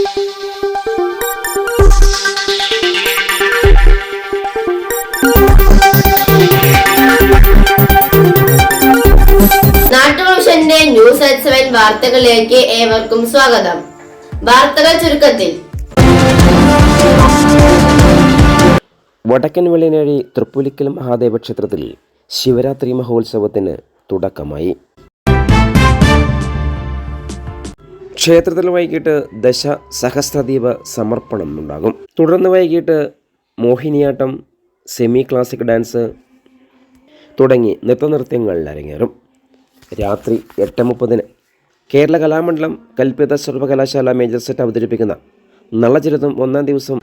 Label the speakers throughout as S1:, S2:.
S1: നാട്ടുഭൂഷന്റെ news at seven വാർത്തകളിലേക്ക് ഏവർക്കും സ്വാഗതം. വാർത്തകൾ ചുരുക്കത്തിൽ.
S2: വടക്കൻ വെള്ളിനഴി തൃപ്പുലിക്കൽ മഹാദേവ ക്ഷേത്രത്തിൽ ശിവരാത്രി മഹോത്സവത്തിന് തുടക്കമായി. ക്ഷേത്രത്തിൽ വൈകിട്ട് ദശ സഹസ്രദീപ സമർപ്പണം ഉണ്ടാകും. തുടർന്ന് വൈകിട്ട് മോഹിനിയാട്ടം സെമി ക്ലാസിക് ഡാൻസ് തുടങ്ങി നൃത്തനൃത്യങ്ങളിൽ അരങ്ങേറും. രാത്രി എട്ട് മുപ്പതിന് കേരള കലാമണ്ഡലം കൽപ്പിത സർവകലാശാല മേജർ സെറ്റ് അവതരിപ്പിക്കുന്ന നളചരിതം ഒന്നാം ദിവസം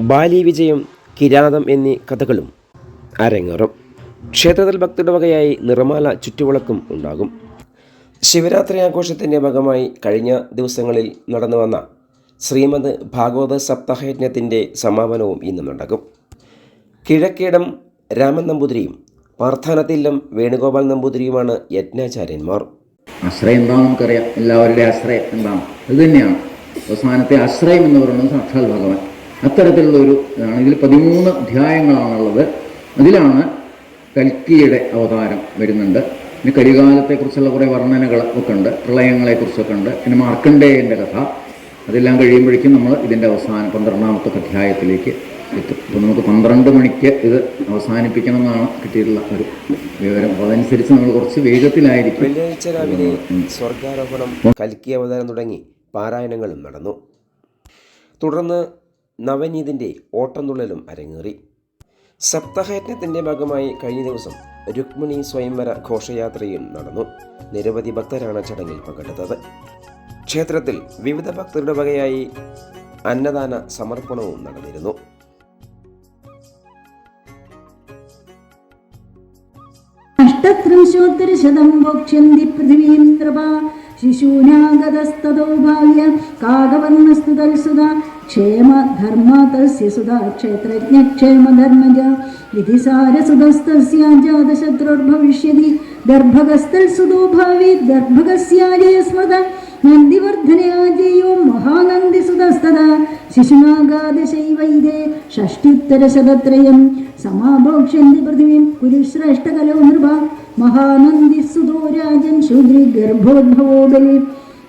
S2: ബാലി വിജയം കിരാതം എന്നീ കഥകളും അരങ്ങേറും. ക്ഷേത്രത്തിൽ ഭക്തരുടെ വകയായി നിറമാല ചുറ്റുവിളക്കും ഉണ്ടാകും. ശിവരാത്രി ആഘോഷത്തിന്റെ ഭാഗമായി കഴിഞ്ഞ ദിവസങ്ങളിൽ നടന്നു വന്ന ശ്രീമദ് ഭാഗവത സപ്താഹയജ്ഞത്തിന്റെ സമാപനവും ഇന്ന് നടക്കും. കിഴക്കേടം രാമൻ നമ്പൂതിരിയും പാർത്ഥാനത്തില്ലം വേണുഗോപാൽ നമ്പൂതിരിയുമാണ് യജ്ഞാചാര്യന്മാർ.
S3: ആശ്രയം എന്താണെന്ന് നമുക്കറിയാം. എല്ലാവരുടെയും ആശ്രയം എന്താണ്? ഇത് തന്നെയാണ്. അവസാനത്തെ ആശ്രയം എന്ന് പറയുന്നത് സാക്ഷാൽ ഭഗവാൻ. അത്തരത്തിലുള്ള ഒരു ഇതാണ് ഇതിൽ പതിമൂന്ന് അധ്യായങ്ങളാണുള്ളത്. അതിലാണ് കൽക്കിയുടെ അവതാരം വരുന്നുണ്ട്. പിന്നെ കരികാലത്തെക്കുറിച്ചുള്ള കുറേ വർണനകൾ ഒക്കെ ഉണ്ട് പ്രളയങ്ങളെക്കുറിച്ചൊക്കെ ഉണ്ട്. പിന്നെ മാർക്കണ്ഡേയന്റെ കഥ അതെല്ലാം കഴിയുമ്പോഴേക്കും നമ്മൾ ഇതിന്റെ അവസാന പന്ത്രണ്ടാമത്തെ അധ്യായത്തിലേക്ക് എത്തും. അപ്പോൾ നമുക്ക് പന്ത്രണ്ട് മണിക്ക് ഇത് അവസാനിപ്പിക്കണമെന്നാണ് കിട്ടിയിട്ടുള്ള ഒരു വിവരം. അപ്പോൾ അതനുസരിച്ച് നമ്മൾ കുറച്ച് വേഗത്തിലായിരിക്കും.
S2: സ്വർഗാരോഹണം കൽക്കി അവതാരം തുടങ്ങി പാരായണങ്ങളും നടന്നു. തുടർന്ന് നവനീതിന്റെ ഓട്ടംതുള്ളലും അരങ്ങേറി. സപ്താഹയജ്ഞത്തിന്റെ ഭാഗമായി കഴിഞ്ഞ ദിവസം രുക്മിണി സ്വയംവര ഘോഷയാത്രയും നടന്നു. നിരവധി ഭക്തരാണ് ചടങ്ങിൽ പങ്കെടുത്തത്. ക്ഷേത്രത്തിൽ വിവിധ ഭക്തരുടെ വകയായി അന്നദാന സമർപ്പണവും നടന്നിരുന്നു.
S4: ശിശൂനാഗതസ്തോ ഭാഗ്യ കാകവർണസ്തുതൽസുത ക്ഷേമ ധർമാതസ്യ സുതാ ക്ഷേത്രജ്ഞ ക്ഷേമധർമ്മജ വിധിസാരസുതസ്തസ്യാജാതശത്രുർഭവിഷ്യതി ദർഭകസ്തൽ സുതോ ഭാവേത് ദർഭകസ്യാജയസ്മത നന്ദിവർദ്ധനയാജയോ മഹാനന്ദിസുതസ്തത ശിശുനാഗാദശൈവൈദേ ഷഷ്ടിത്തരശതത്രയം സമാഭോക്ഷ്യന്തി പൃഥിവീം കുരുശ്രേഷ്ഠകലോ നൃപ മഹാനന്ദിസുതോ രാജൻ ശൂദ്രി ഗർഭോദ്ഭവോ ബലി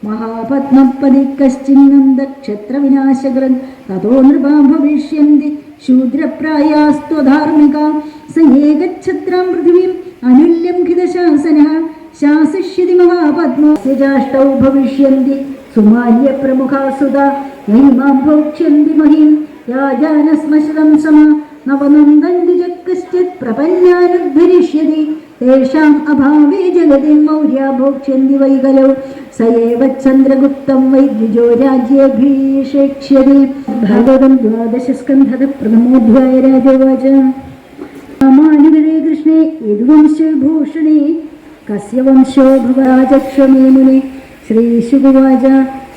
S4: മഹാപത്മപതി കശ്ചിന്നന്തക്ഷത്രവിനാശകരൻ തതോ നൃപാ ഭവിഷ്യന്തി ശൂദ്രപ്രായാസ്ത്വധാർമ്മിക സ ഏകച്ഛത്രം പൃഥിവീം അനുല്യം ഖിതശാസന ശാസിഷ്യതി മഹാപത്മോജാഷ്ടൗ ഭവിഷ്യന്തി സുമാര്യ പ്രമുഖാസുത നൈമാം ഭോക്ഷ്യന്തി മഹീം രാജാനസ്മശ്രം സമ നവനന്ദൻ കശ്ചിത് പ്രപന്നാനുദ്ധരിഷ്യതി തേഷാം അഭാവേ ജഗതി മൗര്യ ഭോക്ഷ്യന്തി വൈകലോ. സയേവ ചന്ദ്രഗുപ്തം വൈദ്യുജോ രാജ്യേഭീഷേക്ഷ്യതി ഭാഗവതം ദ്വാദശസ്കന്ധത പ്രഥമോധ്യായ രാജോവാച. രാമാനുഗതേ കൃഷ്ണേ യദുവംശഭൂഷണേ കസ്യ വംശോ ഭവരാജക്ഷമേമുനെ ശ്രീശുഗുവാച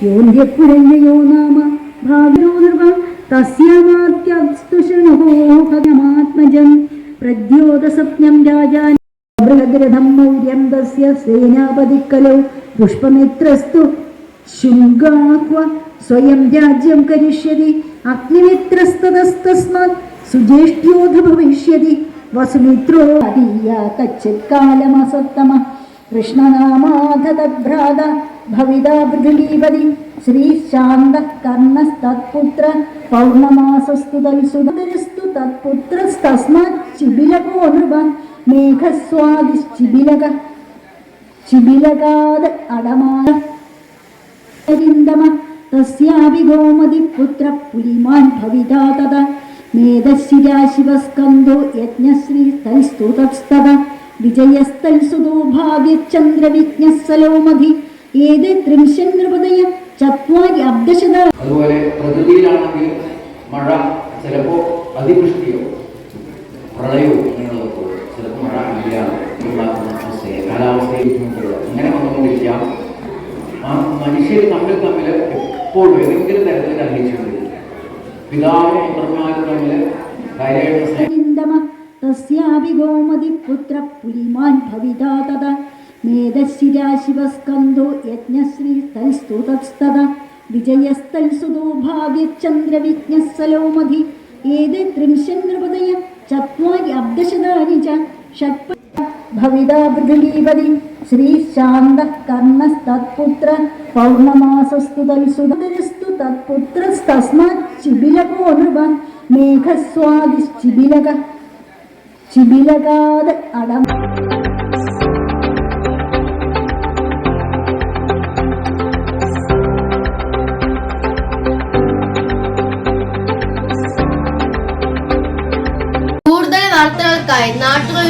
S4: യോന്ധ്യപുരഞ്ജയോ നാമ. ഭാഗരോ നിർവ തസ്യമാത്യസ്തുഷണോ ഭഗമാത്മജം പ്രദ്യോതസപ്നം രാജാൻ ദൃഢം മൗര്യം തസ്യ സേനാപതിക്കലോ. പുഷ്പമിത്രസ്തു. ശുംഗാഹ്വ സ്വയം രാജ്യം കരിഷ്യതി. അഗ്നിമിത്രസ്തതസ്തസ്മാത്. സുജ്യേഷ്ഠ്യോധ ഭവിഷ്യതി. വസുമിത്രോ അതീയ കച്ചിത് കാലമസത്തമ കൃഷ്ണനാമാധ തദ്ഭ്രാത ഭവിതാ പൃഥിവീപതി ശ്രീശാന്ത കർണസ്തത്പുത്ര പൗർണമാസസ്തു തൽസുതരസ്തു തത്പുത്രസ്തസ്മാത് ശിബിലകോ നൃപ. മേഘസ്വാദിശ്ചിബിലക ശിബിലകാത് അടമായ
S3: അതുപോലെ മഴ ചിലപ്പോ അതിവൃഷ്ടിയോ പ്രളയവും മഴ ഇല്ല കാലാവസ്ഥയിൽ അങ്ങനെ വന്നുകൊണ്ടിരിക്കുക ആ മനുഷ്യർ നമ്മൾ തമ്മിൽ എപ്പോഴും ഏതെങ്കിലും തരത്തിൽ അറിയിച്ചിട്ടുണ്ട് പിതാവ് പുത്രന്മാർ തമ്മിൽ
S4: തസ്യാപി ഗോമതി പുത്ര പുലിമാൻ ഭവിതാ തഥാ. മേധശിരാശിവസ്കന്ധോ യജ്ഞശ്രീ തൽസ്തു തത്സ്തദ വിജയസ്തൽസുതോ ഭാഗ്യചന്ദ്രവിജ്ഞസലോമധി ഏത് ത്രിംശൻ ചത്വാരി അബ്ദശതാനി ഷട്പ ഭവിതാ പൗർണമാസസ്തു തൽസുതരസ്തു തത്പുത്രസ്തസ്മാത് ചിബിലകോ മേഘസ്വാദിശ്ചിബിലക ചിബിലകാത് അടം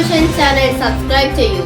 S1: കൂടുതൽ വാർത്തകൾക്കായി നാട്ടുകൾ വിഷൻ ചാനൽ സബ്സ്ക്രൈബ് ചെയ്യൂ